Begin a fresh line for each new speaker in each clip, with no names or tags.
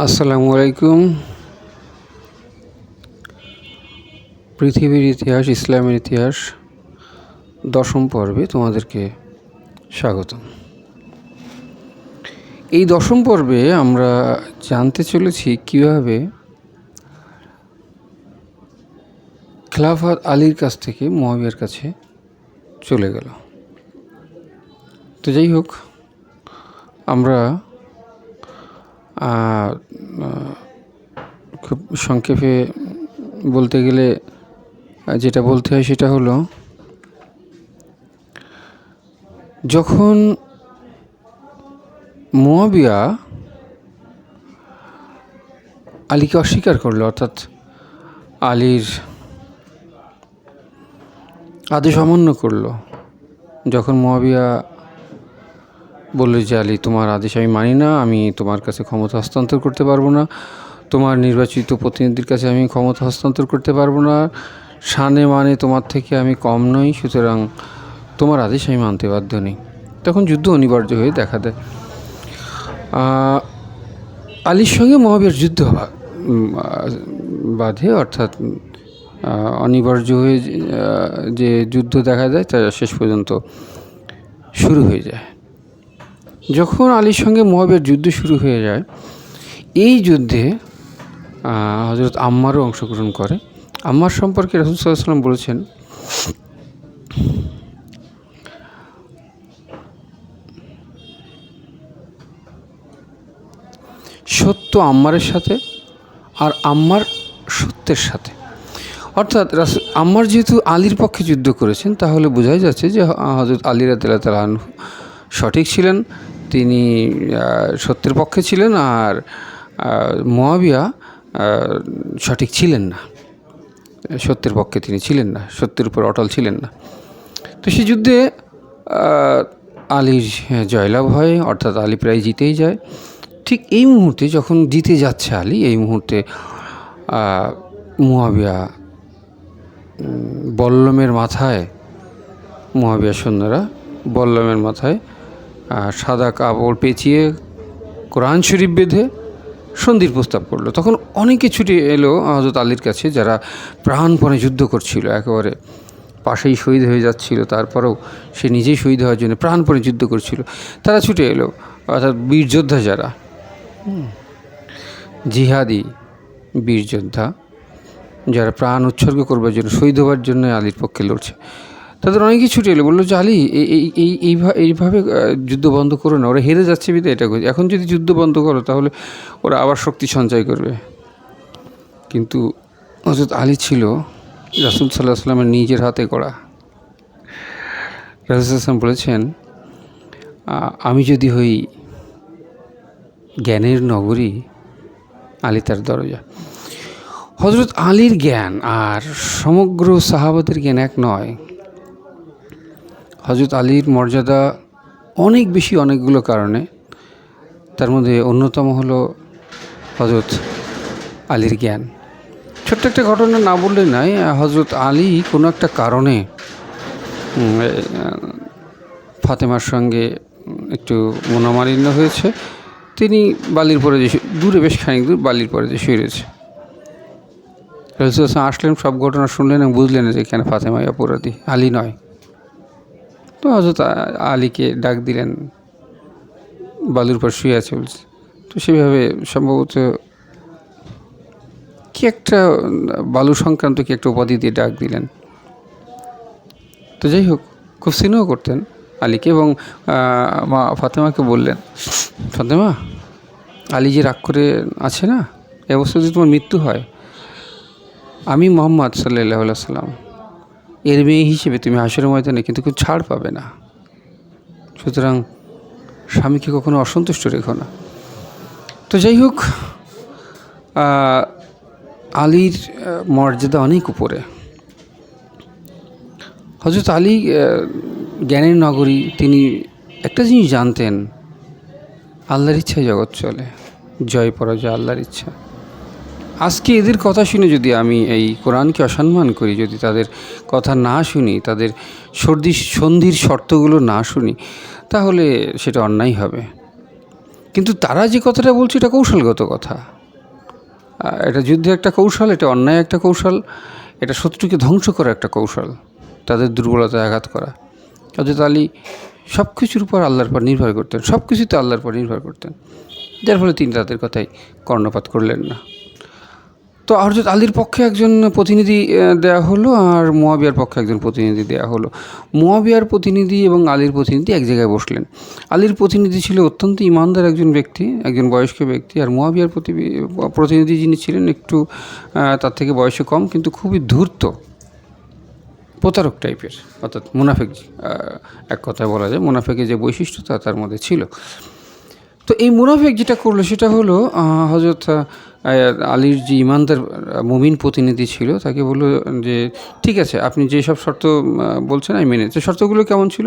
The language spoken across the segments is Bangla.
আসসালামু আলাইকুম। পৃথিবীর ইতিহাস, ইসলামের ইতিহাস, দশম পর্বে তোমাদেরকে স্বাগতম। এই দশম পর্বে আমরা জানতে চলেছি কীভাবে খেলাফত আলীর কাছ থেকে মহাবিয়ার কাছে চলে গেল। তো যাই হোক, আমরা খুব সংক্ষেপে বলতে গেলে যেটা বলতে হয় সেটা হলো, যখন মোয়াবিয়া আলীকে অস্বীকার করল, অর্থাৎ আলীর আদেশ অমান্য করল, যখন মোয়াবিয়া বলল যে আলী, তোমার আদেশ আমি মানি না, আমি তোমার কাছে ক্ষমতা হস্তান্তর করতে পারব না। তোমার নির্বাচিত প্রতিনিধির কাছে আমি ক্ষমতা হস্তান্তর করতে পারব না। শানে মানে তোমার থেকে আমি কম নই, সুতরাং তোমার আদেশ আমি মানতে বাধ্য নেই। তখন যুদ্ধ অনিবার্য হয়ে দেখা দেয়। আলীর সঙ্গে মহাবীর যুদ্ধ বাধে, অর্থাৎ অনিবার্য হয়ে যে যুদ্ধ দেখা যায় তা শেষ পর্যন্ত শুরু হয়ে যায়। যখন আলীর সঙ্গে মহাবের যুদ্ধ শুরু হয়ে যায়, এই যুদ্ধে হজরত আম্মারও অংশগ্রহণ করে। আম্মার সম্পর্কে রসুল সাল্লাম বলেছেন, সত্য আম্মারের সাথে আর আম্মার সত্যের সাথে। অর্থাৎ আম্মার যেহেতু আলীর পক্ষে যুদ্ধ করেছেন, তাহলে বোঝাই যাচ্ছে যে হজরত আলী রাদিল্লাহ তাআলা আনহু সঠিক ছিলেন তিনি সত্যের পক্ষে ছিলেন আর মোয়াবিয়া সঠিক ছিলেন না। সত্যের পক্ষে তিনি ছিলেন না, সত্যের উপর অটল ছিলেন না। তো সেই যুদ্ধে আলীর জয়লাভ হয়, অর্থাৎ আলী প্রায় জিতেই যায়। ঠিক এই মুহূর্তে যখন জিতে যাচ্ছে আলী, এই মুহূর্তে মুয়াবিয়া বল্লমের মাথায় মহাবিয়া সৈন্যরা বল্লমের মাথায় সাদা কাপড় পেঁচিয়ে কোরআন শরীফ বেঁধে সন্ধির প্রস্তাব করল। তখন অনেকে ছুটে এলো হজরত আলীর কাছে, যারা প্রাণপণে যুদ্ধ করছিল, একেবারে পাশেই শহীদ হয়ে যাচ্ছিল, তারপরেও সে নিজেই শহীদ হওয়ার জন্য প্রাণপণে যুদ্ধ করছিল। তারা ছুটে এলো, অর্থাৎ বীর যোদ্ধা যারা জিহাদি বীর যোদ্ধা, যারা প্রাণ উৎসর্গ করবার জন্য, শহীদ হওয়ার জন্য আলীর পক্ষে লড়ছে। তাদের অনেকেই ছুটে এলো। বলল যে, আলী এই এই এই এইভা- এইভাবে যুদ্ধ বন্ধ করো না। ওরা হেরে যাচ্ছে বিধে এটা করছে এখন যদি যুদ্ধ বন্ধ করো, তাহলে ওরা আবার শক্তি সঞ্চয় করবে। কিন্তু হজরত আলী ছিল রাসুল সাল্লাহ সাল্লামের নিজের হাতে করা। রাসুল আসলাম বলেছেন আমি যদি হই জ্ঞানের নগরী আলী তার দরজা। হজরত আলীর জ্ঞান আর সমগ্র সাহাবাদের জ্ঞান এক নয়। হজরত আলীর মর্যাদা অনেক বেশি অনেকগুলো কারণে। তার মধ্যে অন্যতম হলো হজরত আলীর জ্ঞান। ছোট্ট একটা ঘটনা না বললে নাই হজরত আলী কোনো একটা কারণে ফাতেমার সঙ্গে একটু মনোমালিন্য হয়েছে। তিনি বালির পরে যে দূরে বেশ খানিক দূর বালির পরে যে রয়েছে রসুল আসলেন, সব ঘটনা শুনলেন এবং বুঝলেন যে এখানে ফাতেমাই অপরাধী, আলী নয়। তো হজরত আলীকে ডাক দিলেন। বালুর পর শুয়ে আছে বলছে। তো সেভাবে সম্ভবত কি একটা বালু সংক্রান্ত কি একটা উপাধি দিয়ে ডাক দিলেন। তো যাই হোক, খুব স্নেহ করতেন আলীকে এবং মা ফাতেমাকে বললেন, ফাতেমা, আলী যে রাগ করে আছে না, এ অবস্থা যদি তোমার মৃত্যু হয়, আমি মোহাম্মদ সাল্লাহ সাল্লাম এর মেয়ে হিসেবে তুমি হাসরের ময়দানে কিন্তু কেউ ছাড় পাবে না। সুতরাং স্বামীকে কখনো অসন্তুষ্ট রেখো না। তো যাই হোক আলীর মর্যাদা অনেক উপরে। হজরত আলী জ্ঞানের নগরী, তিনি একটা জিনিস জানতেন, আল্লাহর ইচ্ছায় জগৎ চলে। জয় পরাজয়, আল্লাহর ইচ্ছা। আজকে এদের কথা শুনে যদি আমি এই কোরআনকে অসম্মান করি, যদি তাদের কথা না শুনি, তাদের সর্দি, সন্ধির শর্তগুলো না শুনি, তাহলে সেটা অন্যায় হবে। কিন্তু তারা যে কথাটা বলছে, এটা কৌশলগত কথা। এটা যুদ্ধে একটা কৌশল, এটা অন্যায় একটা কৌশল, এটা শত্রুকে ধ্বংস করা একটা কৌশল, তাদের দুর্বলতায় আঘাত করা। হজরত আলী সব কিছুর উপর আল্লাহর পর নির্ভর করতেন সব কিছুতে আল্লাহর পর নির্ভর করতেন। যার ফলে তিনি তাদের কথাই কর্ণপাত করলেন না। তো হজরত আলীর পক্ষে একজন প্রতিনিধি দেয়া হলো আর মোয়াবিয়ার পক্ষে একজন প্রতিনিধি দেয়া হলো। মোয়াবিয়ার প্রতিনিধি এবং আলীর প্রতিনিধি এক জায়গায় বসলেন। আলীর প্রতিনিধি ছিল অত্যন্ত ইমানদার একজন ব্যক্তি, একজন বয়স্ক ব্যক্তি আর মোয়াবিয়ার প্রতি- প্রতিনিধি যিনি ছিলেন একটু তার থেকে বয়সে কম কিন্তু খুবই ধূর্ত, প্রতারক টাইপের, অর্থাৎ মুনাফেক এক কথায় বলা যায় মুনাফেকের যে বৈশিষ্ট্যতা তার মধ্যে ছিল। তো এই মুনাফেক যেটা করল সেটা হলো হজরত আলীর যে ইমানদার মুমিন প্রতিনিধি ছিল, তাকে বলল যে, ঠিক আছে, আপনি যেসব শর্ত বলছেন, আমি মেনে নিচ্ছি। শর্তগুলো কেমন ছিল?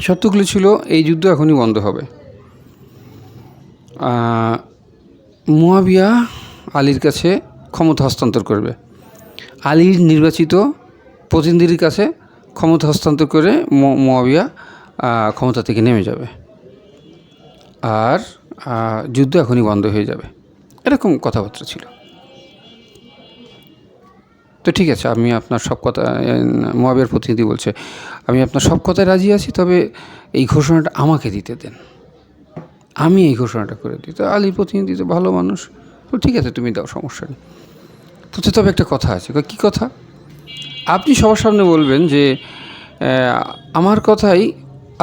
শর্তগুলো ছিল, এই যুদ্ধ এখনই বন্ধ হবে। মুয়াবিয়া আলীর কাছে ক্ষমতা হস্তান্তর করবে। আলীর নির্বাচিত প্রতিনিধির কাছে ক্ষমতা হস্তান্তর করে মুয়াবিয়া ক্ষমতা থেকে নেমে যাবে। আর যুদ্ধ এখনই বন্ধ হয়ে যাবে। এরকম কথাবার্তা ছিল। তো ঠিক আছে, আমি আপনার সব কথা মহাবিয়ার প্রতিনিধি বলছে, আমি আপনার সব কথায় রাজি আছি, তবে এই ঘোষণাটা আমাকে দিতে দেন। আমি এই ঘোষণাটা করে দিই। তো আলী প্রতিনিধি তো ভালো মানুষ। তো ঠিক আছে, তুমি দাও, সমস্যা নেই। তো তবে একটা কথা আছে। কী কথা? আপনি সবার সামনে বলবেন যে আমার কথাই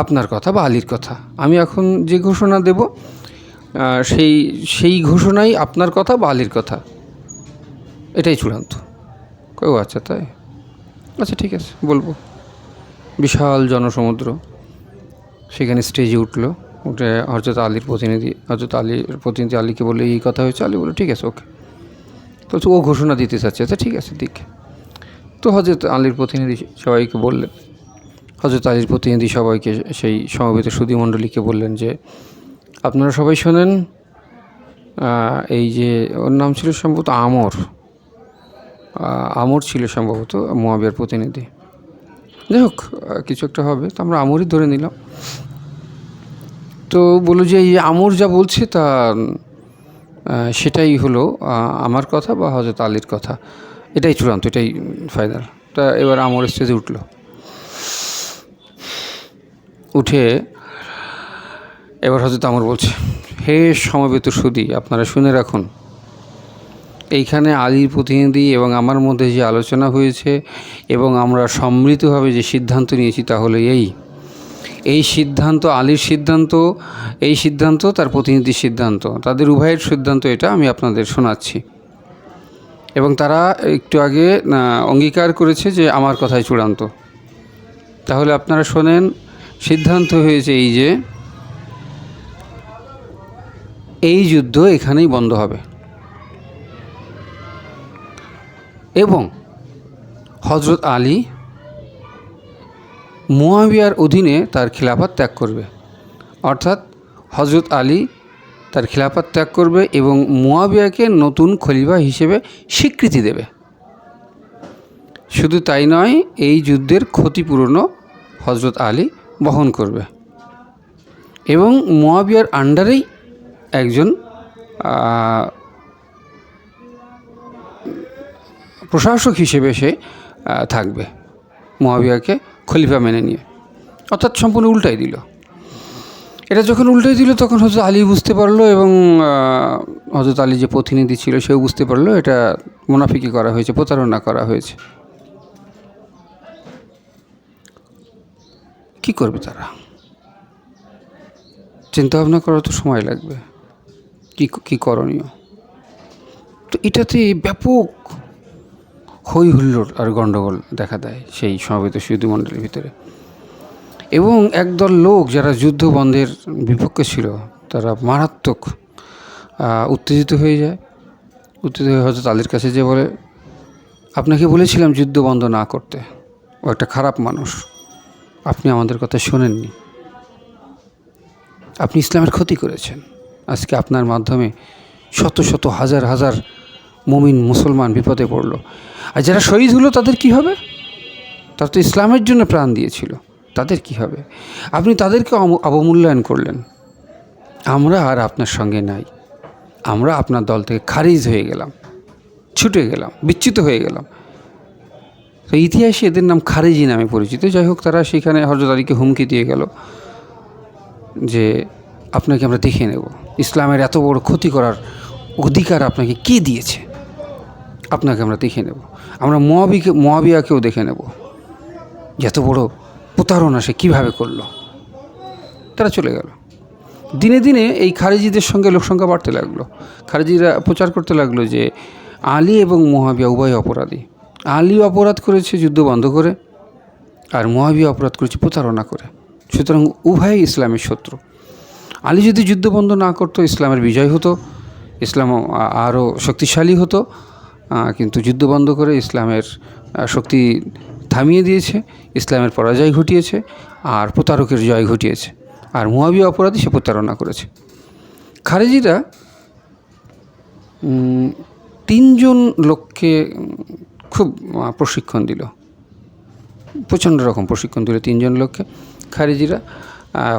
আপনার কথা বা আলীর কথা। আমি এখন যে ঘোষণা দেব সেই সেই ঘোষণাই আপনার কথা বা আলীর কথা? এটাই চূড়ান্ত। ও আচ্ছা তাই? আচ্ছা ঠিক আছে, বলব। বিশাল জনসমুদ্র। সেখানে স্টেজে উঠল। উঠে হজরত আলীর প্রতিনিধি হজরত আলীর প্রতিনিধি আলীকে বলে এই কথা হয়েছে? আলী বলে ঠিক আছে, ওকে। তো ও ঘোষণা দিতে চাচ্ছে। আচ্ছা ঠিক আছে, দিক। তো হজরত আলীর প্রতিনিধি সবাইকে বললেন হজরত আলীর প্রতিনিধি সবাইকে সেই সমবেত সুধীমণ্ডলীকে বললেন যে আপনারা সবাই শোনেন এই যে ওর নাম ছিল সম্ভবত আমর। আমর ছিল সম্ভবত মহাবিয়ার প্রতিনিধি। যাই হোক কিছু একটা হবে, তো আমরা আমরই ধরে নিলাম। তো বলল যে এই আমর যা বলছে তা সেটাই হলো আমার কথা বা হজরত আলীর কথা? এটাই চূড়ান্ত, এটাই ফাইনাল তা এবার আমর স্টেজে উঠল। উঠে এবার হজরত আমর বলছে, হে সমবেত সুদী, আপনারা শুনে রাখুন, এইখানে আলীর প্রতিনিধি এবং আমার মধ্যে যে আলোচনা হয়েছে এবং আমরা সম্মিলিতভাবে যে সিদ্ধান্ত নিয়েছি তাহলে এই। এই সিদ্ধান্ত, আলীর সিদ্ধান্ত, এই সিদ্ধান্ত, তার প্রতিনিধির সিদ্ধান্ত, তাদের উভয়ের সিদ্ধান্ত এটা আমি আপনাদের শোনাচ্ছি। এবং তারা একটু আগে অঙ্গীকার করেছে যে আমার কথাই চূড়ান্ত। তাহলে আপনারা শোনেন, সিদ্ধান্ত হয়েছে এই যে এই যুদ্ধ এখানেই বন্ধ হবে। এবং হজরত আলী মুয়াবিয়ার অধীনে তার খিলাফত ত্যাগ করবে। অর্থাৎ হজরত আলী তার খিলাফত ত্যাগ করবে এবং মুয়াবিয়াকে নতুন খলিফা হিসেবে স্বীকৃতি দেবে। শুধু তাই নয়, এই যুদ্ধের ক্ষতিপূরণও হজরত আলী বহন করবে। এবং মুয়াবিয়ার আন্ডারেই একজন প্রশাসক হিসেবে সে থাকবে মহাবিয়াকে খলিফা মেনে নিয়ে। অর্থাৎ সম্পূর্ণ উল্টাই দিল। এটা যখন উল্টাই দিল, তখন হজরত আলী বুঝতে পারল এবং হজরত আলী যে প্রতিনিধি ছিল, সেও বুঝতে পারল এটা মুনাফিকি করা হয়েছে, প্রতারণা করা হয়েছে। কি করবে তারা? চিন্তা ভাবনা করার তো সময় লাগবে। কি করণীয়? তো এটাতে ব্যাপক হই হুল্লোড় আর গণ্ডগোল দেখা দেয় সেই সমবেত সুধীমণ্ডলের ভিতরে। এবং একদল লোক যারা যুদ্ধ বন্ধের বিপক্ষে ছিল, তারা মারাত্মক উত্তেজিত হয়ে যায়। উত্তেজিত হয়ে হয়তো তাদের কাছে যে বলে, আপনাকে বলেছিলাম যুদ্ধ বন্ধ না করতে। ও একটা খারাপ মানুষ। আপনি আমাদের কথা শোনেননি। আপনি ইসলামের ক্ষতি করেছেন। আজকে আপনার মাধ্যমে শত শত হাজার হাজার মুমিন মুসলমান বিপদে পড়ল। আর যারা শহীদ হলো তাদের কি হবে? তারা তো ইসলামের জন্য প্রাণ দিয়েছিল। তাদের কি হবে? আপনি তাদেরকে অবমূল্যায়ন করলেন। আমরা আর আপনার সঙ্গে নাই। আমরা আপনার দল থেকে খারিজ হয়ে গেলাম। ছুটে গেলাম, বিচ্যুত হয়ে গেলাম। তো ইতিহাসে এদের নাম খারেজি নামে পরিচিত। যাই হোক, তারা সেখানে হজরত আলীকে হুমকি দিয়ে গেল যে আপনাকে আমরা দেখে নেব। ইসলামের এত বড় ক্ষতি করার অধিকার আপনাকে কে দিয়েছে? আপনাকে আমরা দেখে নেব। আমরা মোয়াবিকে মোয়াবিয়াকেও দেখে নেব। এত বড় প্রতারণা সে কীভাবে করল? তারা চলে গেল। দিনে দিনে এই খারেজিদের সঙ্গে লোকসংখ্যা বাড়তে লাগল। খারেজিরা প্রচার করতে লাগল যে আলী এবং মহাবিয়া উভয় অপরাধী। আলী অপরাধ করেছে যুদ্ধ বন্ধ করে, আর মহাবিয়া অপরাধ করেছে প্রতারণা করে। সুতরাং উভয়ই ইসলামের শত্রু। আলী যদি যুদ্ধ বন্ধ না করতো, ইসলামের বিজয় হতো, ইসলাম আরও শক্তিশালী হতো কিন্তু যুদ্ধ বন্ধ করে ইসলামের শক্তি থামিয়ে দিয়েছে, ইসলামের পরাজয় ঘটিয়েছে, আর প্রতারকের জয় ঘটিয়েছে, আর মুয়াবিয়া অপরাধী সে প্রতারণা করেছে। খারেজিরা তিনজন লোককে খুব প্রশিক্ষণ দিল, প্রচণ্ড রকম প্রশিক্ষণ দিল তিনজন লোককে, খারিজিরা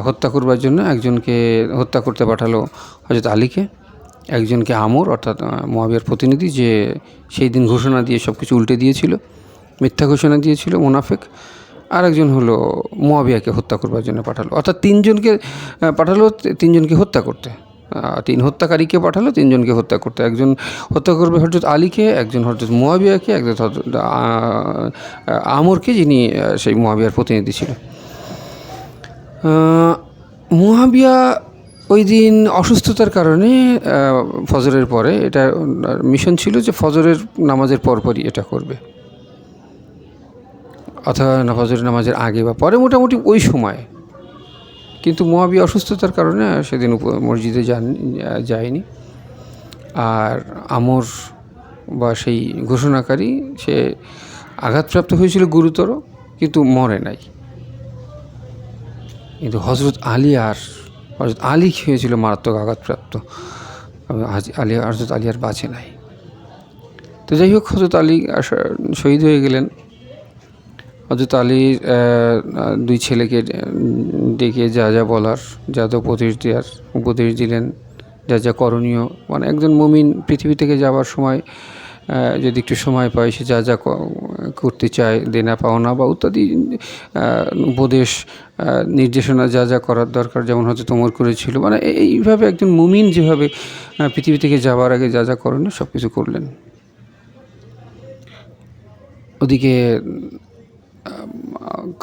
হত্যা করবার জন্য একজনকে হত্যা করতে পাঠালো হজরত আলীকে। একজনকে আমর অর্থাৎ মহাবিয়ার প্রতিনিধি যে সেই দিন ঘোষণা দিয়ে সব কিছু উল্টে দিয়েছিল, মিথ্যা ঘোষণা দিয়েছিল মোনাফেক। আর একজন হলো মোয়াবিয়াকে হত্যা করবার জন্য পাঠালো। অর্থাৎ তিনজনকে পাঠালো, তিনজনকে হত্যা করতে। তিন হত্যাকারীকে পাঠালো, তিনজনকে হত্যা করতে। একজন হত্যা করবে হজরত আলীকে, একজন হজরত মোয়াবিয়াকে, একজন আমরকে যিনি সেই মোয়াবিয়ার প্রতিনিধি ছিল। মুহাবিয়া ওই দিন অসুস্থতার কারণে ফজরের পরে এটা মিশন ছিল যে ফজরের নামাজের পরপরই এটা করবে। অথবা ফজরের নামাজের আগে বা পরে মোটামুটি ওই সময়। কিন্তু মহাবিয়া অসুস্থতার কারণে সেদিন মসজিদে যান যায়নি। আর আমর বা সেই ঘোষণাকারী, সে আঘাতপ্রাপ্ত হয়েছিল গুরুতর, কিন্তু মরে নাই। কিন্তু হজরত আলী আর হজরত আলী হয়েছিল মারাত্মক আঘাতপ্রাপ্ত। আলী হজরত আলী আর বাঁচে নাই। তো যাই হোক হজরত আলী শহীদ হয়ে গেলেন। হজরত আলীর দুই ছেলেকে ডেকে যা যা বলার, যা যা উপদেশ দেওয়ার উপদেশ দিলেন, যা যা করণীয়। মানে একজন মুমিন পৃথিবী থেকে যাওয়ার সময় যদি একটু সময় পায়, সে যা যা করতে চায়, দেনা পাওনা বা ইত্যাদি উপদেশ নির্দেশনা যা যা করার দরকার, যেমন হয়তো তোমর করেছিল মানে এইভাবে একজন মুমিন যেভাবে পৃথিবী থেকে যাওয়ার আগে যা যা করণীয় সব কিছু করলেন। ওদিকে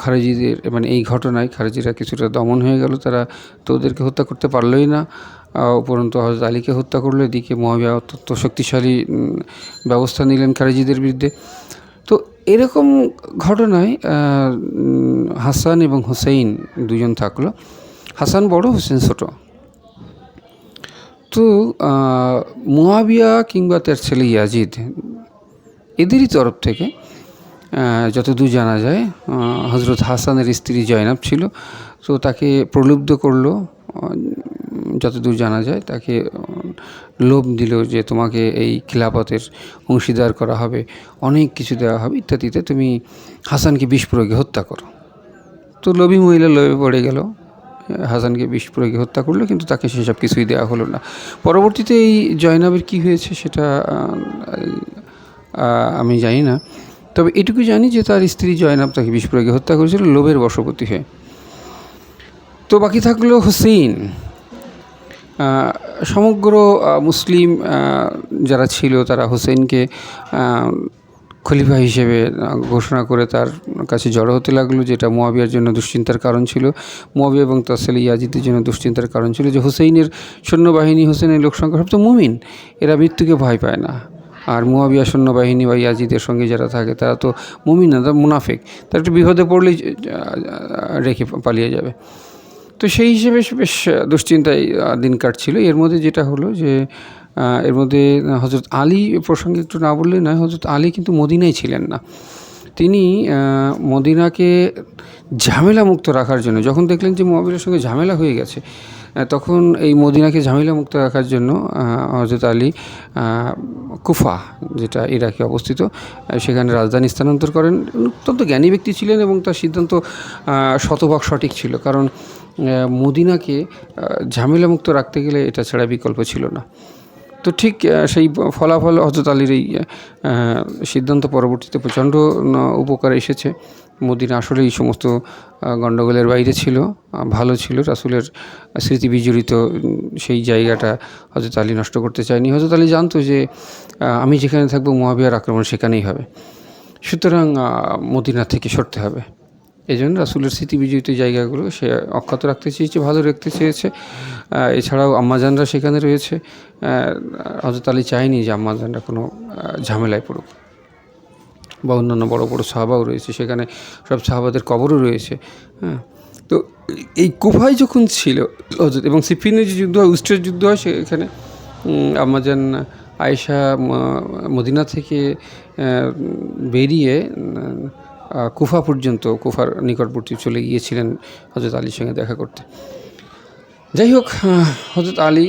খারেজিদের মানে এই ঘটনায় খারেজিরা কিছুটা দমন হয়ে গেল, তারা তো ওদেরকে হত্যা করতে পারলোই না। উপরন্তু হজরত আলীকে হত্যা করল, এদিকে মহাবিয়া অত্যন্ত শক্তিশালী ব্যবস্থা নিলেন খারেজিদের বিরুদ্ধে। তো এরকম ঘটনায় হাসান এবং হুসেইন দুজন থাকল। হাসান বড় হোসেন ছোট। তো মুয়াবিয়া কিংবা তার ছেলে ইয়াজিদ, এদেরই তরফ থেকে যতদূর জানা যায় হজরত হাসানের স্ত্রী জয়নাব ছিল। তো তাকে প্রলুব্ধ করল যতদূর জানা যায় তাকে লোভ দিল যে তোমাকে এই খিলাফতের অংশীদার করা হবে অনেক কিছু দেওয়া হবে ইত্যাদিতে তুমি হাসানকে বিষ প্রয়োগে হত্যা করো। তো লোভী মহিলা লোভে পড়ে গেল হাসানকে বিষ প্রয়োগে হত্যা করল কিন্তু তাকে সেসব কিছুই দেওয়া হলো না। পরবর্তীতে এই জয়নাবের কি হয়েছে সেটা আমি জানি না। তবে এটুকু জানি যে তার স্ত্রী জয়নাব তাকে বিষ প্রয়োগে হত্যা করেছিল লোভের বশবর্তী হয়ে। তো বাকি থাকল হোসেইন। আহ, সমগ্র মুসলিম যারা ছিল তারা হোসেনকে খলিফা হিসেবে ঘোষণা করে তার কাছে জড়ো হতে লাগল, যেটা মোয়াবিয়ার জন্য দুশ্চিন্তার কারণ ছিল। মোয়াবিয়া এবং তার ইয়াজিদের জন্য দুশ্চিন্তার কারণ ছিল যে হোসেইনের সৈন্যবাহিনী হোসেনের লোকসংখ্যা সব তো মুমিন। এরা মৃত্যুকে ভয় পায় না। আর মুয়াবিয়া সৈন্যবাহিনী বা ইয়াজিদের সঙ্গে যারা থাকে, তারা তো মুমিন না, তারা মুনাফেক। তারা একটু বিপদে পড়লেই রেখে পালিয়ে যাবে। তো সেই হিসেবে বেশ দুশ্চিন্তায় দিন কাটছিল। এর মধ্যে যেটা হলো যে এর মধ্যে হজরত আলী প্রসঙ্গে একটু না বললে নয় হজরত আলী কিন্তু মদিনায় ছিলেন না। তিনি মদিনাকে ঝামেলা মুক্ত রাখার জন্য, যখন দেখলেন যে মোয়াবিলের সঙ্গে ঝামেলা হয়ে গেছে তখন এই মদিনাকে ঝামেলা মুক্ত রাখার জন্য হজরত আলী কুফা, যেটা ইরাকে অবস্থিত সেখানে রাজধানী স্থানান্তর করেন। অত্যন্ত জ্ঞানী ব্যক্তি ছিলেন এবং তার সিদ্ধান্ত শতভাগ সঠিক ছিল। কারণ মদিনাকে ঝামেলামুক্ত রাখতে গেলে এটা ছাড়া বিকল্প ছিল না। তো ঠিক সেই ফলাফল হজরত আলীর এই সিদ্ধান্ত পরবর্তীতে প্রচণ্ড উপকার এসেছে। মদিনা আসলে এই সমস্ত গণ্ডগোলের বাইরে ছিল ভালো ছিল। রাসুলের স্মৃতি বিজড়িত সেই জায়গাটা হজরত আলী নষ্ট করতে চায়নি। হজরত আলী জানতো যে আমি যেখানে থাকব মহাবিয়ার আক্রমণ সেখানেই হবে। সুতরাং মদিনা থেকে সরতে হবে। এই জন্য রাসুলের স্মৃতি বিজড়িত জায়গাগুলো সে অক্ষত রাখতে চেয়েছে ভালো রাখতে চেয়েছে। এছাড়াও আম্মাজানরা সেখানে রয়েছে। হজরত আলী চায়নি যে আম্মাজানরা কোনো ঝামেলায় পড়ুক। বা অন্যান্য বড় বড় সাহাবাও রয়েছে সেখানে সব সাহাবাদের কবরও রয়েছে। হ্যাঁ তো এই কুফায় যখন ছিল হজরত এবং সিফিনের যে যুদ্ধ হয় উস্টের যুদ্ধ হয় সেখানে উম, আমাজান আয়েশা মদিনা থেকে বেরিয়ে কুফা পর্যন্ত, কুফার নিকটবর্তী চলে গিয়েছিলেন হজরত আলীর সঙ্গে দেখা করতে। যাই হোক হজরত আলী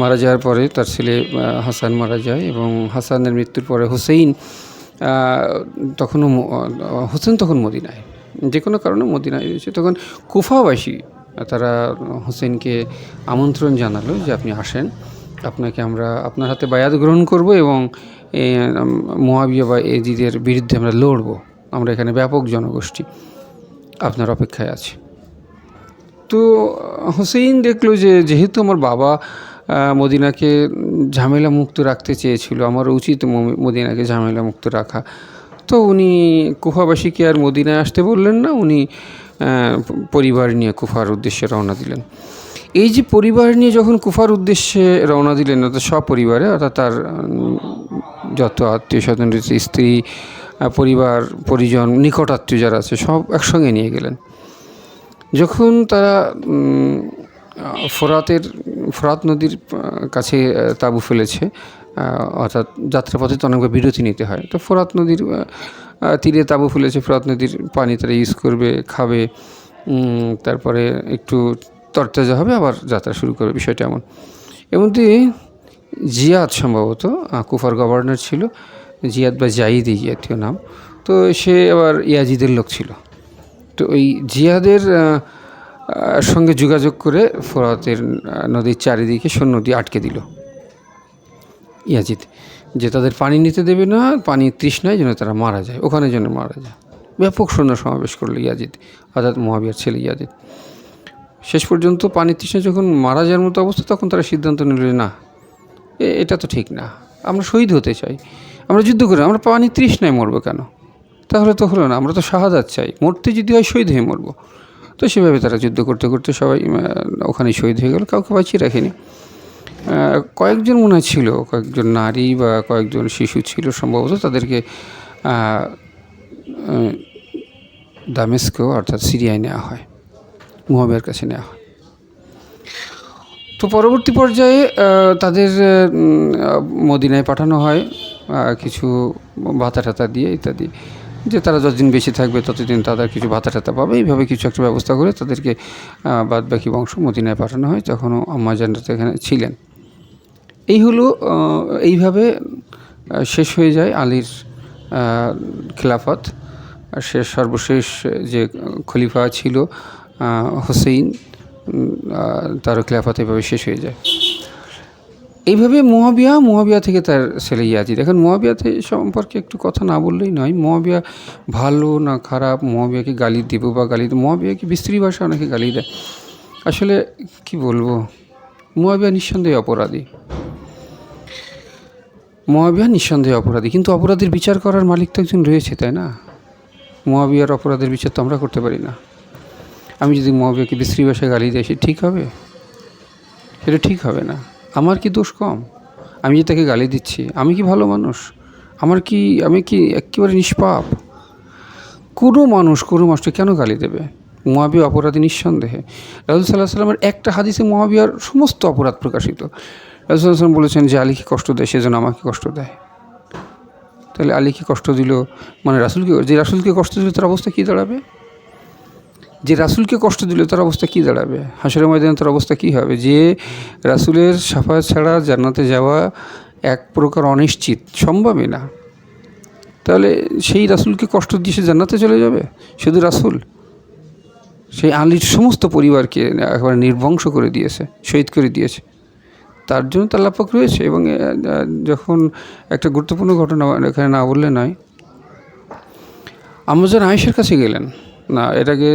মারা যাওয়ার পরে তার ছেলে হাসান মারা যায় এবং হাসানের মৃত্যুর পরে হোসেইন তখনও হোসেন তখন মদিনায়। যে কোনো কারণে মদিনায় রয়েছে। তখন কুফাবাসী, তারা হোসেনকে আমন্ত্রণ জানালো যে আপনি আসেন, আপনাকে আমরা আপনার হাতে বায়াত গ্রহণ করব এবং মোয়াবিয়া বা এজিদের বিরুদ্ধে আমরা লড়ব। আমরা এখানে ব্যাপক জনগোষ্ঠী আপনার অপেক্ষায় আছে। তো, হোসেইন দেখল যে যেহেতু আমার বাবা মদিনাকে ঝামেলা মুক্ত রাখতে চেয়েছিল, আমার উচিত মদিনাকে ঝামেলা মুক্ত রাখা। তো উনি কুফাবাসীকে আর মদিনায় আসতে বললেন না, উনি পরিবার নিয়ে কুফার উদ্দেশ্যে রওনা দিলেন। এই যে পরিবার নিয়ে যখন কুফার উদ্দেশ্যে রওনা দিলেন, অর্থাৎ সব পরিবারে অর্থাৎ তার যত আত্মীয় স্বজন রয়েছে, স্ত্রী পরিবার, পরিজন, নিকটাত্মীয় যারা আছে, সব একসঙ্গে নিয়ে গেলেন। যখন তারা ফোরাতের, ফোরাত নদীর কাছে তাঁবু ফেলেছে অর্থাৎ যাত্রাপথে তো অনেকবার বিরতি নিতে হয়, তো ফোরাত নদীর তীরে তাঁবু ফেলেছে, ফোরাত নদীর পানি তারা ইউজ করবে, খাবে তারপরে একটু তরতাজা হবে, আবার যাত্রা শুরু করবে, বিষয়টা এমন। এমনটি জিয়াদ সম্ভবত কুফার গভর্নর ছিল জিয়াদ বা এই জাতীয় নাম। তো সে আবার ইয়াজিদের লোক ছিল। তো ওই আহ, সঙ্গে যোগাযোগ করে ফোরাতের নদীর চারিদিকে সৈন্য দিয়ে আটকে দিল। ইয়াজিদ যে তাদের পানি নিতে দেবে না পানি তৃষ্ণায় যেন তারা মারা যায় ওখানে যেন মারা যায়। ব্যাপক সৈন্য সমাবেশ করল ইয়াজিদ অর্থাৎ মহাবিয়ার ছেলে ইয়াজিদ। শেষ পর্যন্ত পানি তৃষ্ণা যখন মারা যাওয়ার মতো অবস্থা তখন তারা সিদ্ধান্ত নিল না এটা তো ঠিক না আমরা শহীদ হতে চাই। আমরা যুদ্ধ করি আমরা পানি তৃষ্ণায় মরবো কেন? তাহলে তো হলো না আমরা তো শাহাদাত চাই। মরতে যদি হয় শহীদ হয়ে মরবো। তো সেভাবে তারা যুদ্ধ করতে করতে সবাই আহ, ওখানেই শহীদ হয়ে গেল কাউকে বাঁচিয়ে রাখেনি। কয়েকজন মনে ছিল কয়েকজন নারী বা কয়েকজন শিশু ছিল সম্ভবত তাদেরকে আহ, আহ, দামেস্কো অর্থাৎ সিরিয়ায় নেওয়া হয় মুহাবিয়ার কাছে নেওয়া হয়। তো পরবর্তী পর্যায়ে তাদের মদিনায় পাঠানো হয় কিছু ভাতা টাতা দিয়ে ইত্যাদি। যে তারা যতদিন বেশি থাকবে, ততদিন তাদের কিছু ভাতা টাতা পাবে। এইভাবে কিছু একটা ব্যবস্থা করে তাদেরকে বাদ বাকি বংশ মদিনায় পাঠানো হয় তখনও আম্মাজানরা তো এখানে ছিলেন। এই হলো এইভাবে শেষ হয়ে যায় আলীর খেলাফত। শেষ সর্বশেষ যে খলিফা ছিল হোসেইন তার খেলাফত এভাবে শেষ হয়ে যায়। এইভাবে মহাবিয়া মহাবিয়া থেকে তার ছেলে ইয়াজিদ। এখন মোয়াবিয়াতে সম্পর্কে একটু কথা না বললেই নয় মহাবিয়া ভালো না খারাপ মহাবিয়াকে গালি দেবো বা গালি দেবো, মোয়াবিয়াকে বিস্ত্রী ভাষা অনেকে গালি দেয়। আসলে কি বলব, মোয়াবিয়া নিঃসন্দেহে অপরাধী। মোয়াবিয়া নিঃসন্দেহে অপরাধী, কিন্তু অপরাধের বিচার করার মালিক তো একজন রয়েছে, তাই না? মোয়াবিয়ার অপরাধের বিচার তো আমরা করতে পারি না। আমি যদি মোয়াবিয়াকে বিশ্রী ভাষায় গালি দিই, সে ঠিক হবে? সেটা ঠিক হবে না। আমার কি দোষ কম? আমি যে তাকে গালি দিচ্ছি, আমি কি ভালো মানুষ? আমার কি, আমি কি একেবারে নিষ্পাপ? কোনো মানুষ, কোনো মানুষকে কেন গালি দেবে? মহাবিয়া অপরাধী নিঃসন্দেহে। রাজুল সাল্লাহ সাল্লামের একটা হাদিসে মহাবিয়ার সমস্ত অপরাধ প্রকাশিত। সাল্লাহ সাল্লাম বলেছেন যে, আলীকে কষ্ট দেয় সেজন্য আমাকে কষ্ট দেয়। তাহলে আলীকে কষ্ট দিল মানে রাসুলকে, যে রাসুলকে কষ্ট দিল, তার অবস্থা কী দাঁড়াবে? যে রাসুলকে কষ্ট দিল, তার অবস্থা কী দাঁড়াবে? হাসরের ময়দানে তার অবস্থা কী হবে? যে রাসুলের সাফা ছাড়া জান্নাতে যাওয়া এক প্রকার অনিশ্চিত, সম্ভবই না। তাহলে সেই রাসুলকে কষ্ট দিয়ে সে জান্নাতে চলে যাবে? শুধু রাসুল? সেই আলীর সমস্ত পরিবারকে একেবারে নির্বংশ করে দিয়েছে, শহীদ করে দিয়েছে। তার জন্য তার তাল্লাপাক রয়েছে এবং যখন একটা গুরুত্বপূর্ণ ঘটনা এখানে না বললে নয় আমাজন আয়েশের কাছে গেলেন না, এটাকে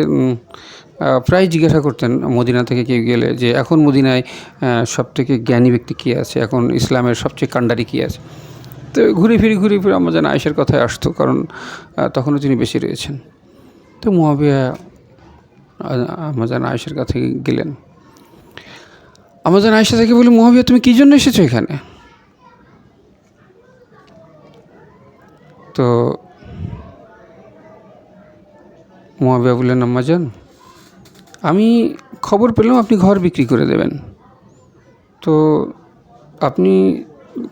প্রায় জিজ্ঞাসা করতেন মদিনা থেকে কেউ গেলে যে এখন মদিনায় সবথেকে জ্ঞানী ব্যক্তি কী আছে? এখন ইসলামের সবচেয়ে কাণ্ডারি কী আছে? তো ঘুরে ফিরে ঘুরে ফিরে আমাজন আয়েশের কথায় আসতো, কারণ তখনও তিনি বেশি রয়েছেন। তো মহাবিয়া আমাজান আয়েশের কাছে গেলেন। আমাজন আয়েশা থেকে বলি মহাবিয়া তুমি কী জন্য এসেছ এখানে? তো মহাবিয়া বললেন আম্মাজান আমি খবর পেলাম আপনি ঘর বিক্রি করে দেবেন। তো আপনি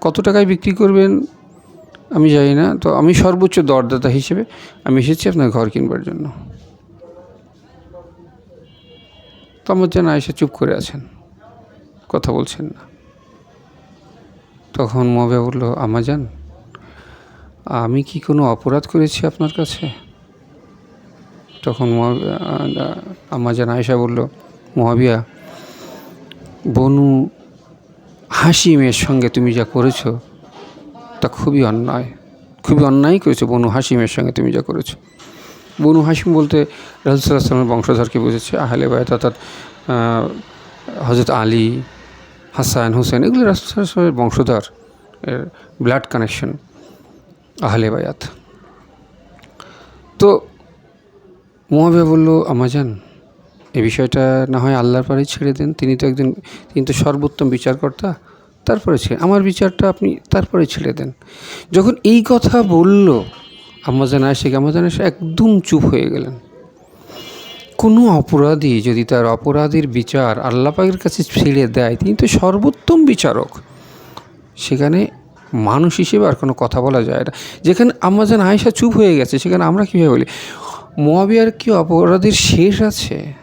কত টাকায় বিক্রি করবেন আমি জানি না, তো আমি সর্বোচ্চ দরদাতা হিসেবে আমি এসেছি আপনার ঘর কিনবার জন্য। তো আমার যেন আয়সা চুপ করে আছেন, কথা বলছেন না। তখন মহাবিয়া বলল আমাজান আমি কি কোনো অপরাধ করেছি আপনার কাছে? তখন আমাজান আয়সা বলল, মহাবিয়া, বনু হাসিমের সঙ্গে তুমি যা করেছ, তা খুবই অন্যায়। খুবই অন্যায় করেছ বনু হাসিমের সঙ্গে তুমি যা করেছ। বনু হাসিম বলতে রাজুসাল্লামের বংশধরকে বুঝেছে, আহলে বায়ত অর্থাৎ হজরত আলী, হাসান, হুসেন, এগুলো রাসুলের বংশধর এর ব্লাড কানেকশন, আহলে বায়াত তো মহাবিয়া বলল আমাজান এ বিষয়টা না হয় আল্লাহর পারে ছেড়ে দেন। তিনি তো একজন, তিনি তো সর্বোত্তম বিচারকর্তা। তারপরে ছেড়ে, আমার বিচারটা আপনি তারপরে ছেড়ে দেন। যখন এই কথা বলল আমাজান আশেখ আমাজান আশে একদম চুপ হয়ে গেলেন। কোনো অপরাধী যদি তার অপরাধের বিচার আল্লাপাকের কাছে ছেড়ে দেয়, তিনি তো সর্বোত্তম বিচারক। সেখানে মানুষ হিসেবে আর কোনো কথা বলা যায় না। যেখানে আমাজান আয়েশা চুপ হয়ে গেছে, সেখানে আমরা কীভাবে বলি? মহাবিয়ার কি অপরাধের শেষ আছে?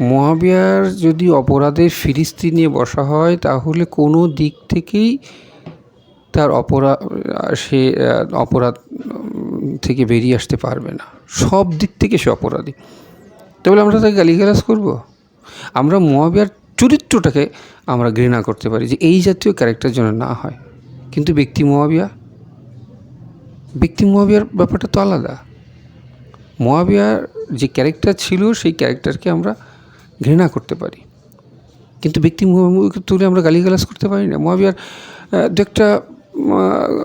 মহাবিয়ার যদি অপরাধের ফিরিস্তি নিয়ে বসা হয়, তাহলে কোনো দিক থেকেই তার অপরাধ সে অপরাধ থেকে বেরিয়ে আসতে পারবে না। সব দিক থেকে সে অপরাধী। তাহলে আমরা তাকে গালিগালাজ করব? আমরা মহাবিয়ার চরিত্রটাকে আমরা ঘৃণা করতে পারি যে এই জাতীয় ক্যারেক্টার যেন না হয়। কিন্তু ব্যক্তি মহাবিয়া ব্যক্তি মহাবিয়ার ব্যাপারটা তো আলাদা। মহাবিয়ার যে ক্যারেক্টার ছিল, সেই ক্যারেক্টারকে আমরা ঘৃণা করতে পারি। কিন্তু ব্যক্তি মুখে তুলে আমরা গালিগালাজ করতে পারি না। মহাবিয়ার দু একটা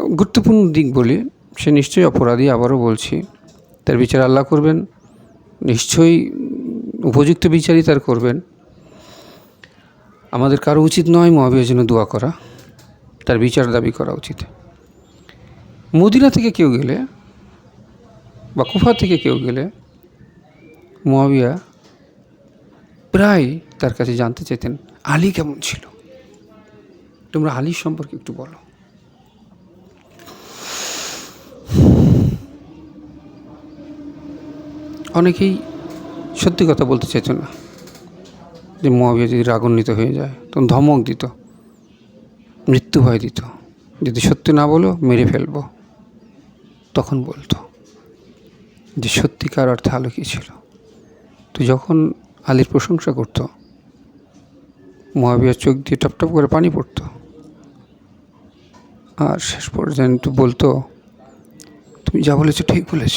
গুরুত্বপূর্ণ দিক বলি। সে নিশ্চয়ই অপরাধী, আবারও বলছি। তার বিচার আল্লাহ করবেন। নিশ্চয়ই উপযুক্ত বিচারই তার করবেন। আমাদের কারও উচিত নয় মহাবিয়ার জন্য দোয়া করা। তার বিচার দাবি করা উচিত। মদিনা থেকে কেউ গেলে বা কুফা থেকে কেউ গেলে মহাবিয়া প্রায় তার কাছে জানতে চাইতেন, আলী কেমন ছিল? তোমরা আলীর সম্পর্কে একটু বলো। অনেকেই সত্যি কথা বলতে চাইতো না যে মহাবিয়া যদি রাগান্বিত হয়ে যায়, তখন ধমক দিত, মৃত্যু ভয় দিত। যদি সত্যি না বলো, মেরে ফেলব। তখন বলতো যে সত্যিকার অর্থে আলো কী ছিল? তো যখন আলীর প্রশংসা করতো মহাবিয়ার চোখ দিয়ে টপ টপ করে পানি পড়তো। আর শেষ পর্যন্ত বলতো, তুমি যা বলেছ ঠিক বলেছ।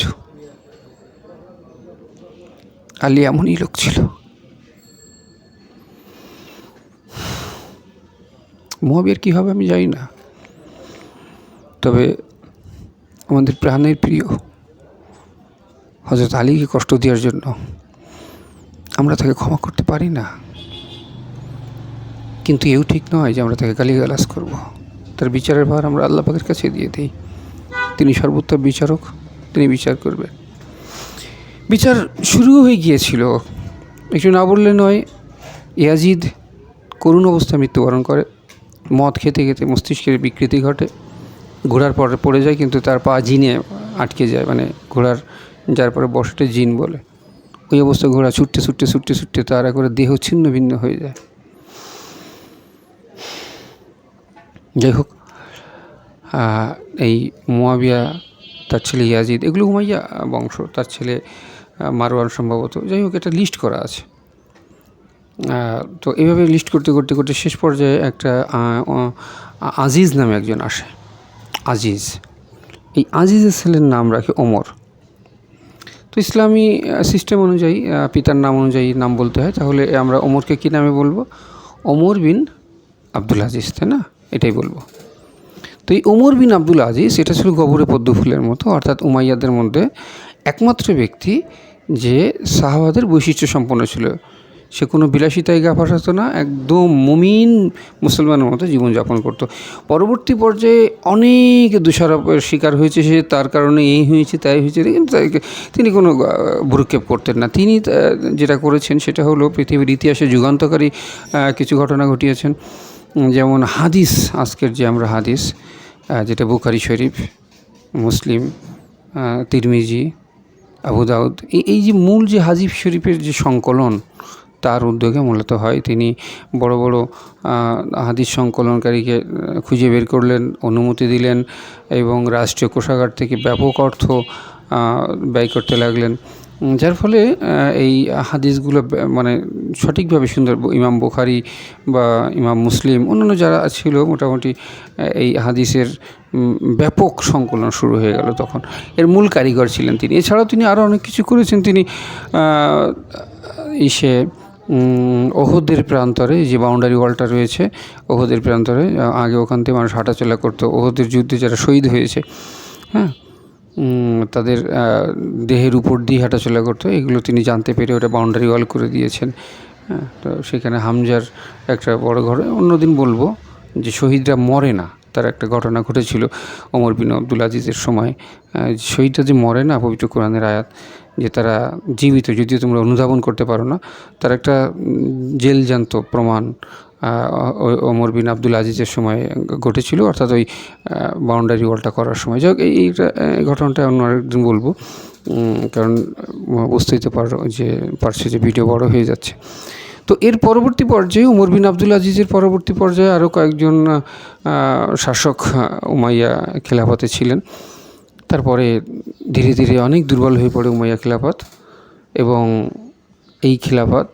আলী এমনই লোক ছিল। মহাবীর কী হবে আমি জানি না। তবে আমাদের প্রাণের প্রিয়। হজরত আলীকে কষ্ট দেওয়ার জন্য আমরা তাকে ক্ষমা করতে পারি না। কিন্তু এও ঠিক নয় যে আমরা তাকে গালিগালাজ করব। তার বিচারের ভার আমরা আল্লাহ পাকের কাছে দিয়ে দিই। তিনি সর্বোত্তম বিচারক, তিনি বিচার করবেন। বিচার শুরু হয়ে গিয়েছিল। একটু না বললে নয়, ইয়াজিদ করুণ অবস্থায় মৃত্যুবরণ করে। মদ খেতে খেতে মস্তিষ্কের বিকৃতি ঘটে। ঘোড়ার পরে পড়ে যায়, কিন্তু তার পা জিনে আটকে যায় মানে ঘোড়ার যার পরে বসটে জিন বলে। ওই অবস্থা ঘোড়া ছুটতে ছুটতে ছুটতে ছুটতে তার করে দেহ ছিন্ন ভিন্ন হয়ে যায়। যাই হোক এই মোয়াবিয়া, তার ছেলে ইয়াজিদ, এগুলো উমাইয়া বংশ, তার ছেলে মারওয়ান সম্ভবত। যাই হোক, এটা লিস্ট করা আছে। তো এইভাবে লিস্ট করতে করতে করতে শেষ পর্যায়ে একটা আজিজ নামে একজন আসে। আজিজ। এই আজিজের ছেলের নাম রাখে ওমর। তো ইসলামী সিস্টেম অনুযায়ী পিতার নাম অনুযায়ী নাম বলতে হয়। তাহলে আমরা ওমরকে কী নামে বলব? ওমর বিন আব্দুল আজিজ, তাই না? এটাই বলব। তো এই ওমর বিন আব্দুল আজিজ, এটা ছিল গবরে পদ্মফুলের মতো, অর্থাৎ উমাইয়াদের মধ্যে একমাত্র ব্যক্তি যে সাহাবাদের বৈশিষ্ট্য সম্পন্ন ছিল। সে কোনো বিলাসিতায় গা ফাঁসাতো না, একদম মুমিন মুসলমানের মতো জীবনযাপন করতো। পরবর্তী পর্যায়ে অনেক দোষারোপের শিকার হয়েছে সে, তার কারণে এই হয়েছে, তাই হয়েছে, কিন্তু তিনি কোনো ভ্রুক্ষেপ করতেন না। তিনি যেটা করেছেন সেটা হলো পৃথিবীর ইতিহাসে যুগান্তকারী কিছু ঘটনা ঘটিয়েছেন। যেমন হাদিস, আজকের যে আমরা হাদিস যেটা বুখারি শরীফ, মুসলিম তিরমিজি, আবু দাউদ, এই যে মূল যে হাজিব শরীফের যে সংকলন তার উদ্যোগে মূলত হয়। তিনি বড় বড় হাদিস সংকলনকারীকে খুঁজে বের করলেন, অনুমতি দিলেন এবং রাষ্ট্রীয় কোষাগার থেকে ব্যাপক অর্থ ব্যয় করতে লাগলেন। যার ফলে এই হাদিসগুলো মানে সঠিকভাবে সুন্দর ইমাম বুখারি বা ইমাম মুসলিম অন্যান্য যারা ছিল মোটামুটি এই হাদিসের ব্যাপক সংকলন শুরু হয়ে গেল তখন। এর মূল কারিগর ছিলেন তিনি। এছাড়াও তিনি আরও অনেক কিছু করেছেন। তিনি ইসে ওহদের প্রান্তরে যে বাউন্ডারি ওয়ালটা রয়েছে, ওহদের প্রান্তরে আগে ওখান থেকে মানুষ হাঁটাচলা করতো। ওহদের যুদ্ধে যারা শহীদ হয়েছে হ্যাঁ তাদের দেহের উপর দিয়ে হাঁটাচলা করতো। এগুলো তিনি জানতে পেরে ওটা বাউন্ডারি ওয়াল করে দিয়েছেন। হ্যাঁ তো সেখানে হামজার একটা বড় ঘর, অন্যদিন বলব যে শহীদরা মরে না, তার একটা ঘটনা ঘটেছিল। ওমর বিন আব্দুল আজিজের সময় শহীদরা যে মরে না, পবিত্র কোরআনের আয়াত যে তারা জীবিত, যদিও তোমরা অনুধাবন করতে পারো না, তার একটা জেলজান্ত প্রমাণ ওমর বিন আব্দুল আজিজের সময় ঘটেছিল, অর্থাৎ ওই বাউন্ডারি ওয়ালটা করার সময়। যাই হোক, এই ঘটনাটা অন্য আরেকদিন বলব কারণ বুঝতেই তো পারো যে, পারছে যে ভিডিও বড় হয়ে যাচ্ছে। তো এর পরবর্তী পর্যায়ে উমর বিন আব্দুল আজিজের পরবর্তী পর্যায়ে আরও কয়েকজন শাসক উমাইয়া খেলাফতে ছিলেন। তারপরে ধীরে ধীরে অনেক দুর্বল হয়ে পড়ে উমাইয়া খিলাফত এবং এই খেলাফত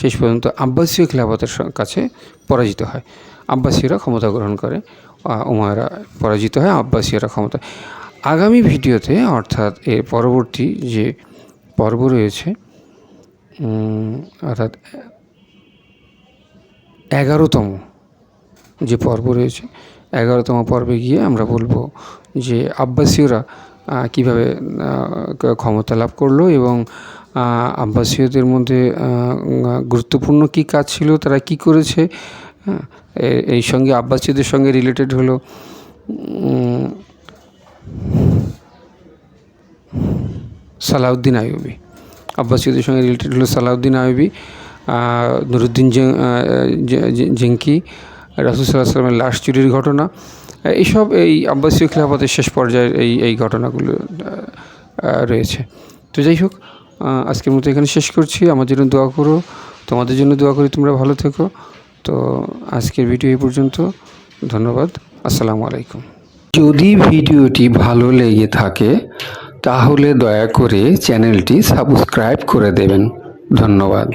শেষ পর্যন্ত আব্বাসীয় খেলাফতের কাছে পরাজিত হয়। আব্বাসীয়রা ক্ষমতা গ্রহণ করে উমায়রা পরাজিত হয়, আব্বাসীয়রা ক্ষমতা আগামী ভিডিওতে, অর্থাৎ এর পরবর্তী যে পর্ব রয়েছে অর্থাৎ এগারোতম যে পর্ব রয়েছে এগারোতম পর্বে গিয়ে আমরা বলব যে আব্বাসীয়রা কীভাবে ক্ষমতা লাভ করল এবং আব্বাসীয়দের মধ্যে গুরুত্বপূর্ণ কী কাজ ছিল তারা কি করেছে? এই সঙ্গে আব্বাসীয়দের সঙ্গে রিলেটেড হলো সালাউদ্দিন আইয়ুবি। আব্বাসীয়দের সঙ্গে রিলেটেড হলো সালাউদ্দিন আইয়ুবি আহ, নুরুদ্দিন জেঙ্কি রাসুল সাল্লাহ সাল্লামের লাশ চুরির ঘটনা এইসব এই আব্বাসীয় খিলাফতের শেষ পর্যায়ের এই এই ঘটনাগুলো রয়েছে। তো যাই হোক আজকের মতো এখানে শেষ করছি। আমার জন্য দোয়া করো, তোমাদের জন্য দোয়া করি, তোমরা ভালো থেকো। তো আজকের ভিডিও এই পর্যন্ত। ধন্যবাদ। আসসালামু আলাইকুম। যদি ভিডিওটি ভালো লেগে থাকে, তাহলে দয়া করে চ্যানেলটি সাবস্ক্রাইব করে দেবেন। ধন্যবাদ।